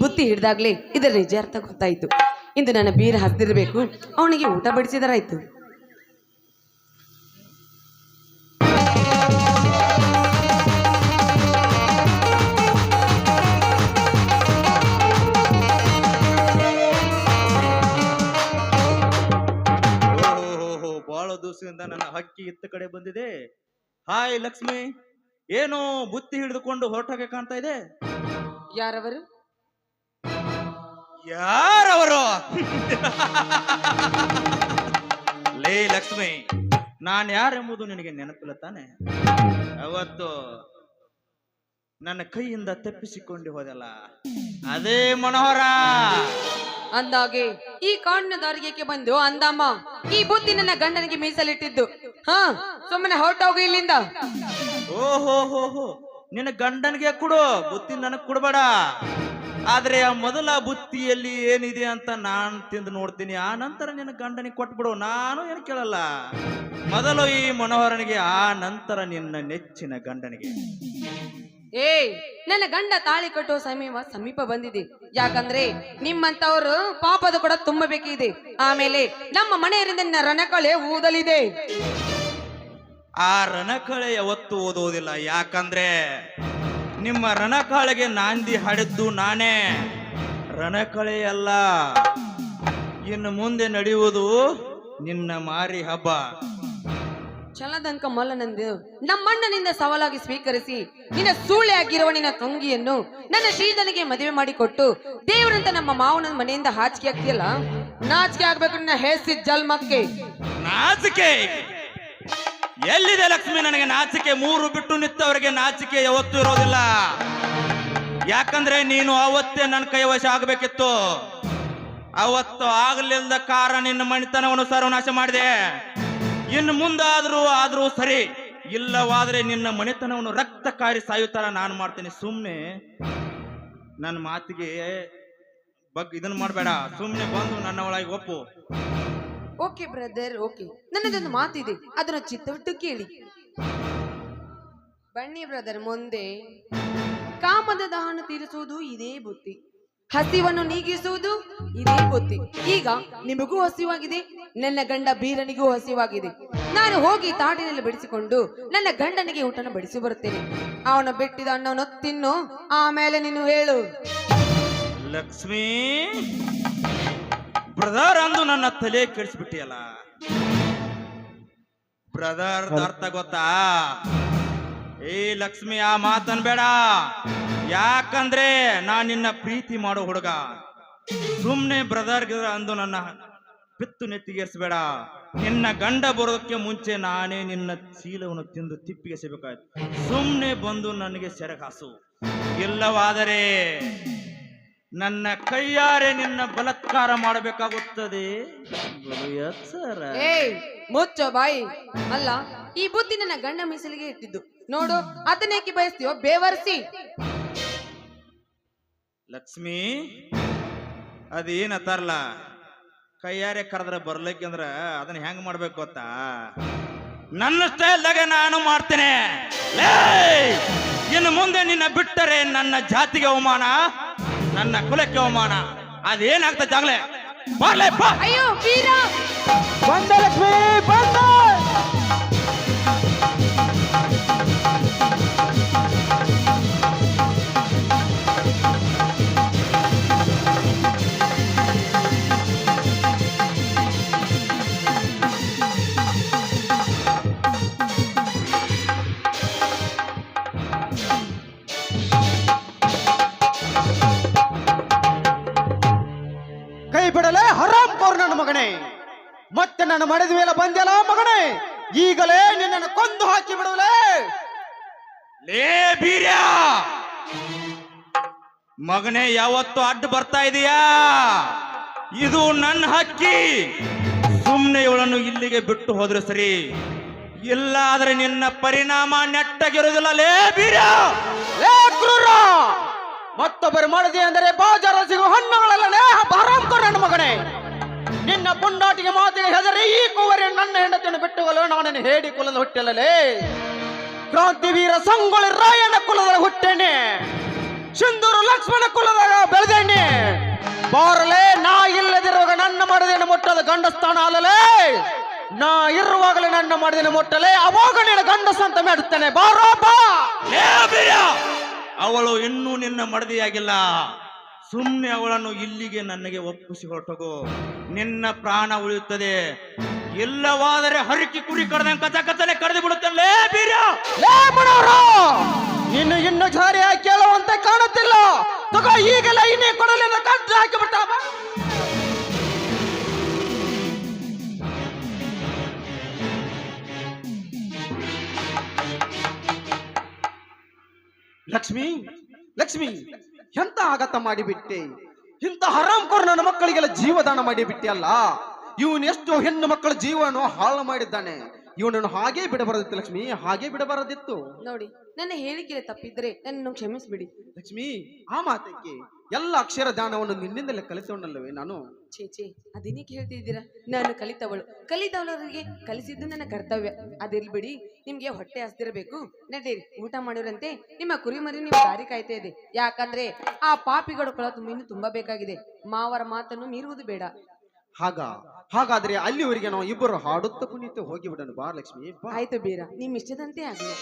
ಬುತ್ತಿ ಹಿಡಿದಾಗ್ಲೇ ಇದರ ನಿಜಾರ್ಥ ಗೊತ್ತಾಯ್ತು. ಇಂದು ನನ್ನ ಬೀರ ಹತ್ತಿರಬೇಕು ಅವನಿಗೆ ಊಟ ಬಡಿಸಿದರಾಯ್ತು. ಬಹಳ ದಿವಸದಿಂದ ನನ್ನ ಹಕ್ಕಿ ಇತ್ತ ಕಡೆ ಬಂದಿದೆ. ಹಾಯ್ ಲಕ್ಷ್ಮಿ ಏನು ಬುತ್ತಿ ಹಿಡಿದುಕೊಂಡು ಹೊರಟಾಗೆ ಕಾಣ್ತಾ ಇದೆ? ಯಾರವರು? ಯಾರವರು? ಲೇ ಲಕ್ಷ್ಮಿ ನಾನ್ ಯಾರೆಂಬುದು ನಿನಗೆ ನೆನಪಿಲ್ಲ ತಾನೆ? ಅವತ್ತು ನನ್ನ ಕೈಯಿಂದ ತಪ್ಪಿಸಿಕೊಂಡು ಹೋದಲ್ಲ. ಅದೇ ಮನೋಹರ. ಅಂದಾಗೆ ಈ ಕಾಡಿನ ದಾರಿಗೆ ಬಂದು ಅಂದಮ್ಮ ಈ ಬುದ್ಧಿ ನನ್ನ ಗಂಡನಿಗೆ ಮೀಸಲಿಟ್ಟಿದ್ದು. ಹಾ ಸುಮ್ಮನೆ ಹೊರಟೋಗು ಇಲ್ಲಿಂದ. ಓಹೋ ಹೋ ಹೋ ನಿನ್ನ ಗಂಡನಿಗೆ ಕೊಡು ಬುದ್ಧಿ ನನಗ್ ಕೊಡಬೇಡ. ಆದ್ರೆ ಆ ಮೊದಲ ಬುತ್ತಿಯಲ್ಲಿ ಏನಿದೆ ಅಂತ ನಾನ್ ತಿಂದು ನೋಡ್ತೀನಿ ಆ ನಂತರ ನಿನ್ನ ಗಂಡನಿಗೆ ಕೊಟ್ಬಿಡು ನಾನು ಏನು ಕೇಳಲ್ಲ. ಮೊದಲು ಈ ಮನೋಹರನಿಗೆ ಆ ನಂತರ ನಿನ್ನ ನೆಚ್ಚಿನ ಗಂಡನಿಗೆ. ಏ ನನ್ನ ಗಂಡ ತಾಳಿ ಕಟ್ಟುವ ಸಮೀಪ ಸಮೀಪ ಬಂದಿದೆ. ಯಾಕಂದ್ರೆ ನಿಮ್ಮಂತವರು ಪಾಪದ ಕೂಡ ತುಂಬಬೇಕಿದೆ. ಆಮೇಲೆ ನಮ್ಮ ಮನೆಯರಿಂದ ನಿನ್ನ ರಣಕಳೆ ಊದಲಿದೆ. ಆ ರಣಕಳೆ ಯಾವತ್ತೂ ಓದುವುದಿಲ್ಲ. ಯಾಕಂದ್ರೆ ನಿಮ್ಮ ರಣಕಾಳೆಗೆ ನಾಂದಿ ಹಾಡಿದ್ದು ನಾನೇ. ರಣಕಳೆ ಅಲ್ಲ. ಇನ್ನು ಮುಂದೆ ನಡೆಯುವುದು ನಿನ್ನ ಮಾರಿ ಹಬ್ಬ. ಛಲದಂಕ ಮಲ್ಲನಂದು ನಮ್ಮಣ್ಣನಿಂದ ಸವಾಲಾಗಿ ಸ್ವೀಕರಿಸಿ ನಿನ್ನ ಸೂಳೆ ಆಗಿರುವ ನಿನ್ನ ತಂಗಿಯನ್ನು ನನ್ನ ಶ್ರೀಧನಿಗೆ ಮದುವೆ ಮಾಡಿಕೊಟ್ಟು ದೇವರಂತ ನಮ್ಮ ಮಾವನ ಮನೆಯಿಂದ ಹಾಚಿಕೆ ಆಗ್ತಿಯಲ್ಲ? ನಾಚಿಕೆ ಆಗ್ಬೇಕು ನಿನ್ನ ಹೇಸಿ ಜಲ್ಮಕ್ಕೆ ನಾಚಿಕೆ. ಎಲ್ಲಿದೆ ಲಕ್ಷ್ಮಿ? ನನಗೆ ನಾಚಿಕೆ. ಮೂರು ಬಿಟ್ಟು ನಿತ್ತವರಿಗೆ ನಾಚಿಕೆ ಯಾವತ್ತೂ ಇರೋದಿಲ್ಲ. ಯಾಕಂದ್ರೆ ನೀನು ಅವತ್ತೇ ನನ್ನ ಕೈವಶ ಆಗಬೇಕಿತ್ತು. ಅವತ್ತು ಆಗಲಿಲ್ಲದ ಕಾರ ನಿನ್ನ ಮಣಿತನವನ್ನು ಸರ್ವನಾಶ ಮಾಡಿದೆ. ಇನ್ನು ಮುಂದಾದರೂ ಆದರೂ ಸರಿ. ಇಲ್ಲವಾದ್ರೆ ನಿನ್ನ ಮಣಿತನವನ್ನು ರಕ್ತ ಕಾರಿ ಸಾಯುತ್ತಾರ ನಾನು ಮಾಡ್ತೀನಿ. ಸುಮ್ಮನೆ ನನ್ನ ಮಾತಿಗೆ ಬಗ್ ಇದನ್ನ ಮಾಡಬೇಡ. ಸುಮ್ಮನೆ ಬಂದು ನನ್ನ ಒಳಗೆ ಒಪ್ಪು. Okay brother, okay. ನನ್ನದೊಂದು ಮಾತಿದೆ, ಅದನ್ನ ಚಿತ್ತವಿಟ್ಟು ಕೇಳಿ. ಬನ್ನಿ ಬ್ರದರ್, ಮುಂದೆ. ಕಾಮದ ದಹನ ತೀರಿಸುವುದು ಇದೇ ಬುತ್ತಿ ಹಸಿವನ್ನು ನೀಗಿಸುವುದು ಇದೇ ಬುತ್ತಿ ಈಗ ನಿಮಗೂ ಹಸಿವಾಗಿದೆ, ನನ್ನ ಗಂಡ ಬೀರನಿಗೂ ಹಸಿವಾಗಿದೆ. ನಾನು ಹೋಗಿ ತಾಟಿನಲ್ಲಿ ಬಿಡಿಸಿಕೊಂಡು ನನ್ನ ಗಂಡನಿಗೆ ಊಟನ ಬಡಿಸಿ ಬರುತ್ತೇನೆ. ಅವನು ಬಿಟ್ಟಿದ ಅನ್ನವನ್ನು ತಿನ್ನು, ಆಮೇಲೆ ನೀನು ಹೇಳು. ಲಕ್ಷ್ಮೀ! ಬ್ರದರ್ ಅಂದು ನನ್ನ ತಲೆ ಕೆಡಿಸ್ಬಿಟ್ಟಿಯಲ್ಲ. ಬ್ರದರ್ ಅರ್ಥ ಗೊತ್ತಾ? ಏ ಲಕ್ಷ್ಮಿ ಆ ಮಾತನ್ ಬೇಡ. ಯಾಕಂದ್ರೆ ನಾ ನಿನ್ನ ಪ್ರೀತಿ ಮಾಡೋ ಹುಡುಗ. ಸುಮ್ನೆ ಬ್ರದರ್ ಅಂದು ನನ್ನ ಬಿತ್ತು ನೆತ್ತಿಗೇರಿಸ್ಬೇಡ. ನಿನ್ನ ಗಂಡ ಬರೋದಕ್ಕೆ ಮುಂಚೆ ನಾನೇ ನಿನ್ನ ಚೀಲವನ್ನು ತಿಂದು ತಿಪ್ಪಿಗೆ ಸಿಗಬೇಕಾಯ್ತು ಸುಮ್ನೆ ಬಂದು ನನಗೆ ಸೆರಗಾಸು. ಇಲ್ಲವಾದರೆ ನನ್ನ ಕೈಯಾರೆ ನಿನ್ನ ಬಲತ್ಕಾರ ಮಾಡಬೇಕಾಗುತ್ತದೆ. ಮುಚ್ಚೋ ಬಾಯಿ. ಅಲ್ಲ ಈ ಬುದ್ಧಿ ನನ್ನ ಗಂಡ ಮೀಸಲಿಗೆ ಇಟ್ಟಿದ್ದು. ನೋಡು ಅದನ್ನೇಕೆ ಬಯಸ್ತೀಯೋ? ಬೇವರ್ಸಿ. ಲಕ್ಷ್ಮಿ ತರ್ಲ? ಕೈಯಾರೆ ಕರೆದ್ರ ಬರ್ಲಿಕ್ಕೆ ಅಂದ್ರ ಅದನ್ನ ಹೆಂಗ್ ಮಾಡ್ಬೇಕು ಗೊತ್ತಾ? ನನ್ನ ಸ್ಟೈಲ್ದಾಗ ನಾನು ಮಾಡ್ತೇನೆ! ಇನ್ನು ಮುಂದೆ ನಿನ್ನ ಬಿಟ್ಟರೆ ನನ್ನ ಜಾತಿಗೆ ಅವಮಾನ ನನ್ನ ಕುಲಕ್ಕೆ ಅವಮಾನ. ಅದೇನಾಗ್ತದೆ ಜಾಗ್ಲೆ ಬರ್ಲೇ ಬಾ. ಅಯ್ಯೋ ವೀರ ಬಿಡಲೆ ಹರಾಮ್ ಕೋರ್ ನನ್ನ ಮಗನೇ. ಮತ್ತೆ ನನ್ನ ಮಡದ ಮೇಲೆ ಬಂದ್ಯಲ್ಲ ಮಗನೇ? ಈಗಲೇ ನಿನ್ನನ್ನು ಕೊಂದು ಹಾಕಿ ಬಿಡುವಲೇ ಲೇ ಬೀರ್ಯ! ಮಗನೇ ಯಾವತ್ತು ಅಡ್ಡ ಬರ್ತಾ ಇದೀಯಾ? ಇದು ನನ್ನ ಹಕ್ಕಿ. ಸುಮ್ಮನೆ ಇವಳನ್ನು ಇಲ್ಲಿಗೆ ಬಿಟ್ಟು ಹೋದ್ರೆ ಸರಿ. ಇಲ್ಲ ಆದ್ರೆ ನಿನ್ನ ಪರಿಣಾಮ ನೆಟ್ಟಗಿರುವುದಿಲ್ಲ. ಲೇ ಬೀರ್ಯ! ಲೇ ಕ್ರೂರ! ಮತ್ತೊಬ್ಬರು ಮಾಡಿದೆ ಅಂದರೆ ಬಾಜರ ಸಿಗು ಹಣ್ಣುಗಳಲ್ಲೇ ಹರಾಮ್ಕೋ ನನ್ನ ಮಗನೇ. ನಿನ್ನ ಪುಂಡಾಟಿಗೆ ಮಾತಿಗೆ ಹೆದರಿ ಈ ಕೂವರಿ ನನ್ನ ಹೆಂಡತಿಯನ್ನು ಬಲ ನಾನು ಹೇಳಿ ಕುಲದ ಹುಟ್ಟಲಲೇ ಕ್ರಾಂತಿವೀರ ಸಂಗೊಳ್ಳಿ ರಾಯನ ಕುಲದ ಹುಟ್ಟೇನೆ ಸಿಂಧೂರು ಲಕ್ಷ್ಮಣ ಕುಲದಾಗ ಬೆಳೆದೇನೆ ಬಾರಲೇ, ನಾ ಇಲ್ಲದಿರುವಾಗ ನನ್ನ ಮರದೇನು ಮುಟ್ಟದ ಗಂಡಸ್ಥಾನ ಅಲ್ಲಲೇ. ನಾ ಇರುವಾಗಲೇ ನನ್ನ ಮರದಿನ ಮುಟ್ಟಲೇ. ಅವಾಗ ನೀನು ಗಂಡಸ ಅಂತ ಮಾಡುತ್ತೇನೆ. ಬಾರೋ, ಬಾ. ಅವಳು ಇನ್ನೂ ನಿನ್ನ ಮಡದಿಯಾಗಿಲ್ಲ. ಸುಮ್ಮನೆ ಅವಳನ್ನು ಇಲ್ಲಿಗೆ ನನಗೆ ಒಪ್ಪಿಸಿ ಹೊರಟಗು ನಿನ್ನ ಪ್ರಾಣ ಉಳಿಯುತ್ತದೆ. ಇಲ್ಲವಾದರೆ ಹರಕಿ ಕುರಿ ಕಡದ ಕಚ ಕಚನೆ ಕರೆದು ಬಿಡುತ್ತಲ್ಲೇ ಬೀರ ಇನ್ನು ಇನ್ನು ಜಾರಿಯಾಗಿ ಕೇಳುವಂತೆ ಕಾಣುತ್ತಿಲ್ಲ. ತಗೋ, ಈಗೆಲ್ಲ ಇನ್ನೇ ಕೊಡಲಿಂದ ಹಾಕಿಬಿಟ್ಟ. ಲಕ್ಷ್ಮಿ ಲಕ್ಷ್ಮಿ, ಎಂತ ಆಘಾತ ಮಾಡಿಬಿಟ್ಟೆ? ಇಂಥ ಹರಾಮ್ಕೋರ್ ನನ್ನ ಮಕ್ಕಳಿಗೆಲ್ಲ ಜೀವದಾನ ಮಾಡಿಬಿಟ್ಟೆ ಅಲ್ಲ? ಇವನ್ ಎಷ್ಟು ಹೆಣ್ಣು ಮಕ್ಕಳ ಜೀವನ ಹಾಳು ಮಾಡಿದ್ದಾನೆ. ಇವನನ್ನು ಹಾಗೆ ಬಿಡಬಾರದಿತ್ತು ಲಕ್ಷ್ಮಿ ಹಾಗೆ ಬಿಡಬಾರದಿತ್ತು. ನೋಡಿ ನನ್ನ ಹೇಳಿಕೆ ತಪ್ಪಿದ್ರೆ ನನ್ನನ್ನು ಕ್ಷಮಿಸಿಬಿಡಿ. ಲಕ್ಷ್ಮಿ ಆ ಮಾತಕ್ಕೆ ಎಲ್ಲ ಅಕ್ಷರ ದಾನವನ್ನು ನಿನ್ನಿಂದಲೇ ಕಲಿತವನಲ್ಲವೇ ನಾನು? ಛೇ ಛೇ ಅದೇನಕ್ಕೆ ಹೇಳ್ತಿದ್ದೀರಾ ನಾನು ಕಲಿತವಳು. ಕಲಿತವಳರಿಗೆ ಕಲಿಸಿದ್ದು ನನ್ನ ಕರ್ತವ್ಯ. ಅದಿರ್ಲಿ ಬಿಡಿ ನಿಮ್ಗೆ ಹೊಟ್ಟೆ ಹಸ್ತಿರಬೇಕು ನಡೀರಿ ಊಟ ಮಾಡಿರಂತೆ. ನಿಮ್ಮ ಕುರಿ ಮರಿ ನೀವು ದಾರಿ ಕಾಯ್ತಾ ಇದೆ. ಯಾಕಂದ್ರೆ ಆ ಪಾಪಿಗಳು ಕೊಳ ತುಂಬಾ ಬೇಕಾಗಿದೆ ಮಾವರ ಮಾತನ್ನು ಮೀರುವುದು ಬೇಡ. ಹಾಗ? ಹಾಗಾದ್ರೆ ಅಲ್ಲಿವರೆಗೆ ನಾವು ಇಬ್ಬರು ಹಾಡುತ್ತ ಕುಣಿತು ಹೋಗಿ ಬಿಡೋಣ ಬಾ. ಲಕ್ಷ್ಮಿ ಆಯ್ತು ಬೀರ ನಿಮ್ ಇಷ್ಟದಂತೆ ಆಗಲಿ.